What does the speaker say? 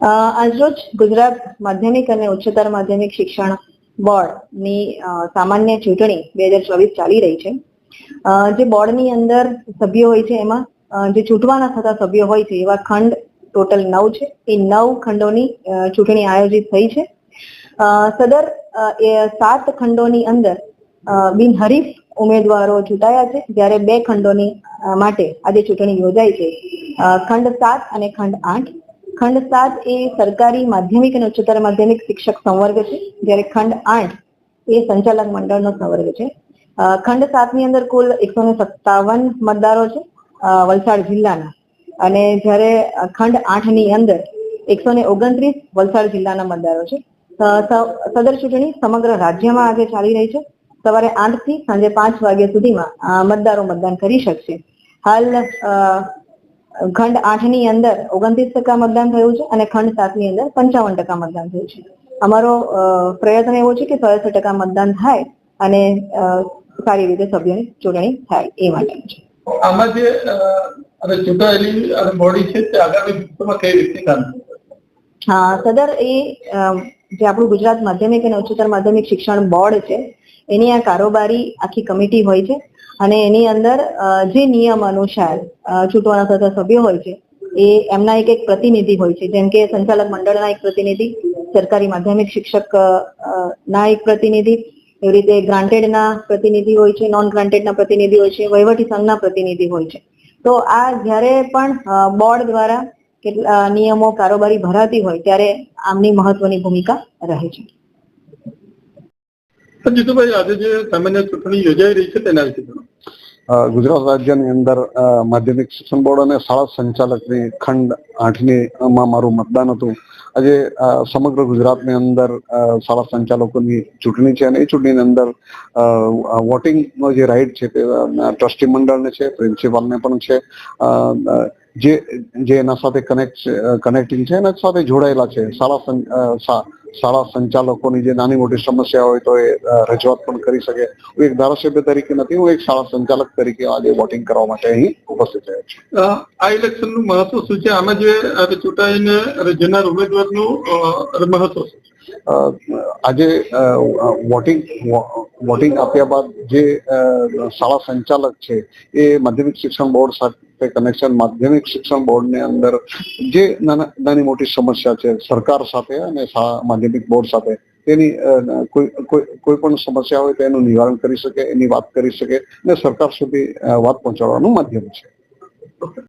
આજરોજ ગુજરાત માધ્યમિક અને ઉચ્ચતર માધ્યમિક શિક્ષણ બોર્ડની સામાન્ય ચૂંટણી બે હજાર ચોવીસ ચાલી રહી છે. જે બોર્ડની અંદર સભ્યો હોય છે એમાં જે ચૂંટવાના થતા સભ્યો હોય છે એવા ખંડ ટોટલ નવ છે. એ નવ ખંડોની ચૂંટણી આયોજિત થઈ છે. સદર એ સાત ખંડોની અંદર બિનહરીફ ઉમેદવારો ચૂંટાયા છે. જ્યારે બે ખંડોની માટે આજે ચૂંટણી યોજાઈ છે. ખંડ સાત અને ખંડ આઠ. ખંડ સાત એ સરકારી માધ્યમિક અને ઉચ્ચતર માધ્યમિક શિક્ષક સંવર્ગ છે, જ્યારે ખંડ આઠ એ સંચાલક મંડળનો સંવર્ગ છે. ખંડ સાતની અંદર કુલ એકસો સત્તાવન મતદારો છે વલસાડ જિલ્લાના. અને જ્યારે ખંડ આઠની અંદર એકસો ને ઓગણત્રીસ વલસાડ જિલ્લાના મતદારો છે. સદર ચૂંટણી સમગ્ર રાજ્યમાં આજે ચાલી રહી છે. સવારે આઠથી સાંજે પાંચ વાગ્યા સુધીમાં મતદારો મતદાન કરી શકશે. હાલ ખંડ આઠની અંદર ઓગણત્રીસ ટકા મતદાન થયું છે અને ખંડ સાતની અંદર પંચાવન ટકા મતદાન થયું છે. અમારો પ્રયત્ન એવો છે કે છયાસી ટકા મતદાન થાય અને સારી રીતે સભ્યોની ચૂંટણી થાય એ માટે છે. આમાં જે ચૂંટાયેલી અને બોડી છે તે આગામી ભવિષ્યમાં કઈ રીતે કામ હા સદર એ જે આપણું ગુજરાત માધ્યમિક અને ઉચ્ચતર માધ્યમિક શિક્ષણ બોર્ડ છે એની આ કારોબારી આખી કમિટી હોય છે. અને એની અંદર જે નિયમ અનુસાર અ, ચૂંટવાના થતા સભ્યો હોય છે એ એમના એક એક પ્રતિનિધિ હોય છે. જેમ કે સંચાલક મંડળના એક પ્રતિનિધિ સરકારી માધ્યમિક શિક્ષક ના એક પ્રતિનિધિ એવી રીતે ગ્રાન્ટેડના પ્રતિનિધિ હોય છે નોન ગ્રાન્ટેડના પ્રતિનિધિ હોય છે વહીવટી સંઘના પ્રતિનિધિ હોય છે. તો આ જ્યારે પણ બોર્ડ દ્વારા કેટલા નિયમો કારોબારી ભરાતી હોય ત્યારે આમની મહત્વની ભૂમિકા રહે છે. જીતુભાઈ આજે જે સામાન્ય ચૂંટણી યોજાઈ રહી છે તેના વિશે ગુજરાત રાજ્યની અંદર માધ્યમિક શિક્ષણ બોર્ડ અને શાળા સંચાલકની ખંડ આઠની માં મારું મતદાન હતું. આજે સમગ્ર ગુજરાતની અંદર શાળા સંચાલકોની ચૂંટણી છે અને એ ચૂંટણીની અંદર વોટિંગનો જે રાઇટ છે તે ટ્રસ્ટી મંડળને છે, પ્રિન્સિપાલને પણ છે જે જે એના સાથે કનેક્ટ કનેક્ટિંગ છે એના સાથે જોડાયેલા છે. શાળા શાળા સંચાલકોની જે નાની મોટી સમસ્યા હોય તો એ રજૂઆત પણ કરી શકે. હું એક ધારાસભ્ય તરીકે નથી, હું એક શાળા સંચાલક તરીકે આજે વોટિંગ કરવા માટે અહીં ઉપસ્થિત રહ્યો છું. આ ઇલેક્શનનું મહત્વ શું છે? આમાં જે ચૂંટાઈને જનાર ઉમેદવારનું મહત્વ શું છે? આજે વોટિંગ વોટિંગ આપ્યા બાદ જે શાળા સંચાલક છે, એ માધ્યમિક શિક્ષણ બોર્ડ સાથે કનેક્શન માધ્યમિક શિક્ષણ બોર્ડની અંદર જે નાના મોટી સમસ્યા છે, સરકાર સાથે અને માધ્યમિક બોર્ડ સાથે, તેની કોઈ કોઈ પણ સમસ્યા હોય તો એનું નિવારણ કરી શકે, એની વાત કરી શકે અને સરકાર સુધી વાત પહોંચાડવાનું માધ્યમ છે.